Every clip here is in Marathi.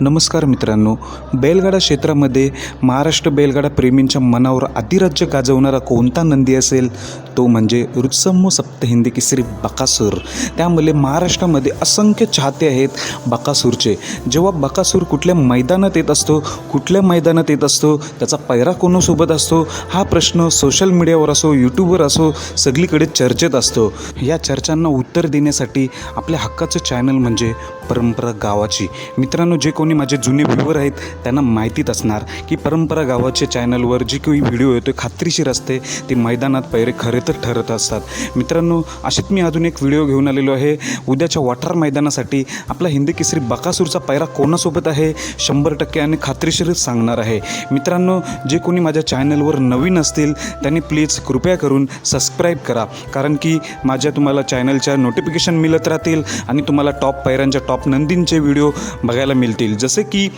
नमस्कार मित्रांनो बैलगाडा क्षेत्रामध्ये महाराष्ट्र बैलगाडा प्रेमींच्या मनावर अतिराज्य गाजवणारा कोणता नंदी असेल? तो म्हणजे रुत्सम्मो सप्तहिंदी केसरी बकासूर. त्यामुळे महाराष्ट्रामध्ये असंख्य चाहते आहेत बकासूरचे. जेव्हा बकासूर कुठल्या मैदानात येत असतो कुठल्या मैदानात येत असतो त्याचा पैरा कोणासोबत असतो? हा प्रश्न सोशल मीडियावर असो यूट्यूबवर असो सगळीकडे चर्चेत असतो. या चर्चांना उत्तर देण्यासाठी आपल्या हक्काचं चॅनल म्हणजे परंपरा गावाची. मित्रांनो जे कोण कोणी माझे जुने व्ह्यूवर आहेत त्यांना माहितीच असणार की परंपरा गावाच्या चॅनलवर जी काही व्हिडिओ येतो खात्रीशीर असते ते मैदानात पैरे खरे तर ठरत असतात. मित्रांनो असेच मी अजून एक व्हिडिओ घेऊन आलेलो आहे. उद्याच्या वाठार मैदानासाठी आपला हिंदी केसरी बकासूरचा पैरा कोणासोबत आहे शंभर टक्के आणि खात्रीशीरच सांगणार आहे. मित्रांनो जे कोणी माझ्या चॅनलवर नवीन असतील त्यांनी प्लीज कृपया करून सबस्क्राईब करा. कारण की माझ्या तुम्हाला चॅनलच्या नोटिफिकेशन मिळत राहतील आणि तुम्हाला टॉप पायऱ्यांच्या टॉप नंदींचे व्हिडिओ बघायला मिळतील. जसे की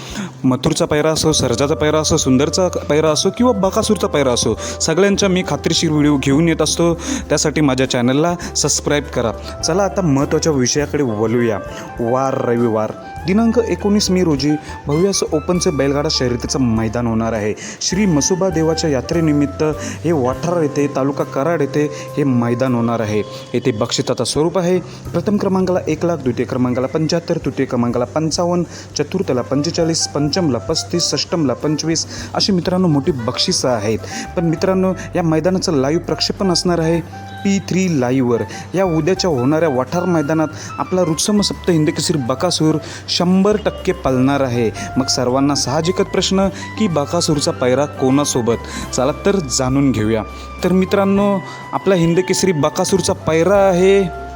मथुरचा पैरा असो सर्जाचा पैरा असो सुंदरचा पैरा असो किंवा बकासूरचा पैरा असो सगळ्यांच्या मी खात्रीशीर व्हिडिओ घेऊन येत असतो. त्यासाठी माझ्या चॅनलला सबस्क्राईब करा. चला आता महत्त्वाच्या विषयाकडे वळूया. वार रविवार. दिनांक एकोणीस मे रोजी भव्य असं ओपनचं बैलगाडा शर्यतीचं मैदान होणार आहे. श्री मसुबा देवाच्या यात्रेनिमित्त हे वाठार येथे तालुका कराड येथे हे मैदान होणार आहे. येथे बक्षिसाचं स्वरूप आहे. प्रथम क्रमांकाला एक लाख द्वितीय क्रमांकाला पंच्याहत्तर तृतीय क्रमांकाला पंचावन्न चतुर्थला पंचेचाळीस पंचमला पस्तीस षष्टमला पंचवीस अशी मित्रांनो मोठी बक्षिसं आहेत. पण मित्रांनो या मैदानाचं लाईव्ह प्रक्षेपण असणार आहे पी थ्री लाईव्हवर या उद्याच्या होणाऱ्या वाठार मैदानात आपला रुत्सम सप्त हिंदकेसरी बकासूर शंभर टक्के पलणार आहे. मग सर्वांना साहजिकच प्रश्न की बकासूरचा पैरा कोणासोबत? चला तर जाणून घेऊया. तर मित्रांनो आपला हिंदकेसरी बकासूरचा पैरा आहे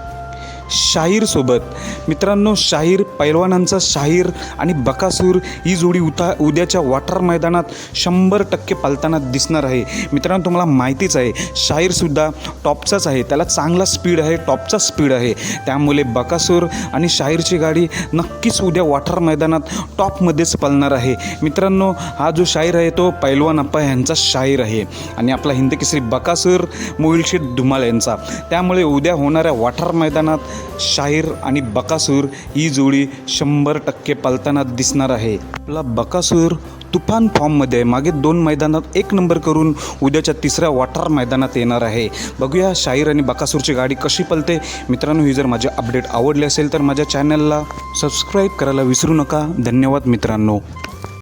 शाहीरसोबत. मित्रांनो शाहीर पैलवानांचा शाहीर आणि बकासूर ही जोडी उता उद्याच्या वाठार मैदानात शंभर टक्के पालताना दिसणार आहे. मित्रांनो तुम्हाला माहितीच आहे शाहीरसुद्धा टॉपचाच आहे. त्याला चांगला स्पीड आहे टॉपचा स्पीड आहे. त्यामुळे बकासूर आणि शाहीरची गाडी नक्कीच उद्या वाठार मैदानात टॉपमध्येच पालणार आहे. मित्रांनो हा जो शाहीर आहे तो पैलवान अप्पा यांचा शाहीर आहे. आणि आपला हिंदकेसरी बकासूर मोहिलशेठ धुमाल यांचा. त्यामुळे उद्या होणाऱ्या वाठार मैदानात शाहीर आणि बकासूर ही जोडी शंभर टक्के पालताना दिसणार आहे. आपला बकासूर तुफान फॉर्ममध्ये आहे मागे दोन मैदानात एक नंबर करून उद्याच्या तिसऱ्या वाठार मैदानात येणार आहे. बघूया शाहीर आणि बकासूरची गाडी कशी पलते. मित्रांनो ही जर माझे अपडेट आवडले असेल तर माझ्या चॅनलला सबस्क्राईब करायला विसरू नका. धन्यवाद मित्रांनो.